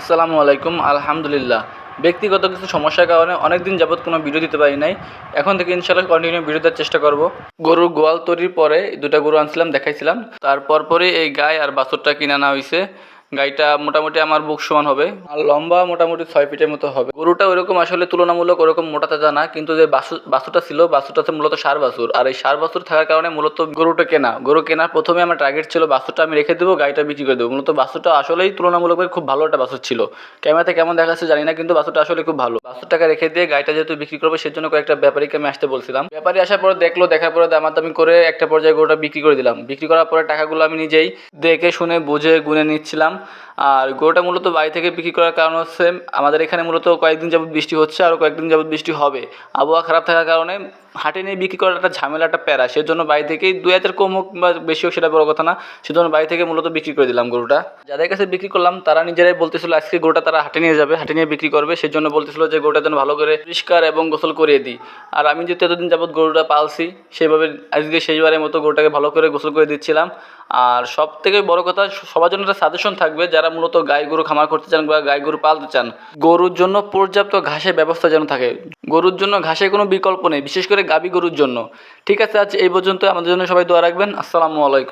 আসসালামু আলাইকুম, আলহামদুলিল্লাহ। ব্যক্তিগত কিছু সমস্যার কারণে অনেক দিন যাবৎ কোনো ভিডিও দিতে পারি নাই। এখন থেকে ইনশাল্লাহ কন্টিনিউ ভিডিও দেওয়ার চেষ্টা করব। গরুর গোয়াল তৈরির পরে দুটা গরু আনছিলাম, দেখাইছিলাম। তারপর পরে এই গায়ে আর বাছুরটা কিনা না হয়েছে গাইটা মোটামুটি আমার বুক সমান হবে। আর লম্বা মোটামুটি ছয় ফিটের মতো হবে। গরুটা ওইরকম আসলে তুলনামূলক ওরকম মোটা তাজা না, কিন্তু যে বাছুর বাছুরটা ছিল হচ্ছে মূলত সার বাসুর। আর এই সার বাসুর থাকার কারণে মূলত গরুটা কেনা। গরু কেনার প্রথমে আমার টার্গেট ছিল বাছুরটা আমি রেখে দেবো গাইটা বিক্রি করে দেবো। মূলত বাছুরটা আসলেই তুলনামূলকভাবে খুব ভালো একটা বাসুর ছিল। ক্যামেরাতে কেমন দেখাচ্ছে জানি না, কিন্তু বাসুটা আসলে খুব ভালো। বাসুর টাকা রেখে দিয়ে গাইটা যেহেতু বিক্রি করব, সেজন্য কয়েকটা ব্যাপারীকে আমি আসতে বলছিলাম। ব্যাপারী আসার পরে দেখল, দেখার পরে দামাদামি করে একটা পর্যায়ে গরুটা বিক্রি করে দিলাম। বিক্রি করার পরে টাকাগুলো আমি নিজেই দেখে শুনে, বুঝে, গুনে নিচ্ছিলাম। আর গরুটা মূলত বাড়ি থেকে বিক্রি করার কারণ হচ্ছে আমাদের এখানে মূলত কয়েকদিন যাবত বৃষ্টি হচ্ছে, আরও কয়েকদিন যাবত বৃষ্টি হবে। আবহাওয়া খারাপ থাকার কারণে হাটে নিয়ে বিক্রি করার একটা ঝামেলা একটা প্যারা। সেজন্য বাড়ি থেকেই দুই হাজার কম হোক বা বেশি হোক সেটা বড় কথা না, সেজন্য বাড়ি থেকে মূলত বিক্রি করে দিলাম গরুটা। যাদের কাছে বিক্রি করলাম, তারা নিজেরাই বলতেছিল, আজকে গরুটা তারা হাটে নিয়ে যাবে, হাটে নিয়ে বিক্রি করবে। সেজন্য বলতেছিল যে, গরুটা যেন ভালো করে পরিষ্কার এবং গোসল করিয়ে দিই। আর আমি যেহেতু এতদিন যাবত গরুটা পালছি, সেইভাবে আজকে সেইবারের মতো গরুটাকে ভালো করে গোসল করে দিচ্ছিলাম। আর সব থেকে বড় কথা, সবার জন্য একটা সাজেশন থাকবে, যারা মূলত গাই গরু খামার করতে চান বা গাই গরু পালতে চান, গরুর জন্য পর্যাপ্ত ঘাসের ব্যবস্থা যেন থাকে। গরুর জন্য ঘাসের কোনো বিকল্প নেই, বিশেষ করে গাবি গরুর জন্য। ঠিক আছে, আজ এই পর্যন্ত আমাদের জন্য সবাই দোয়া রাখবেন। আসসালামু আলাইকুম।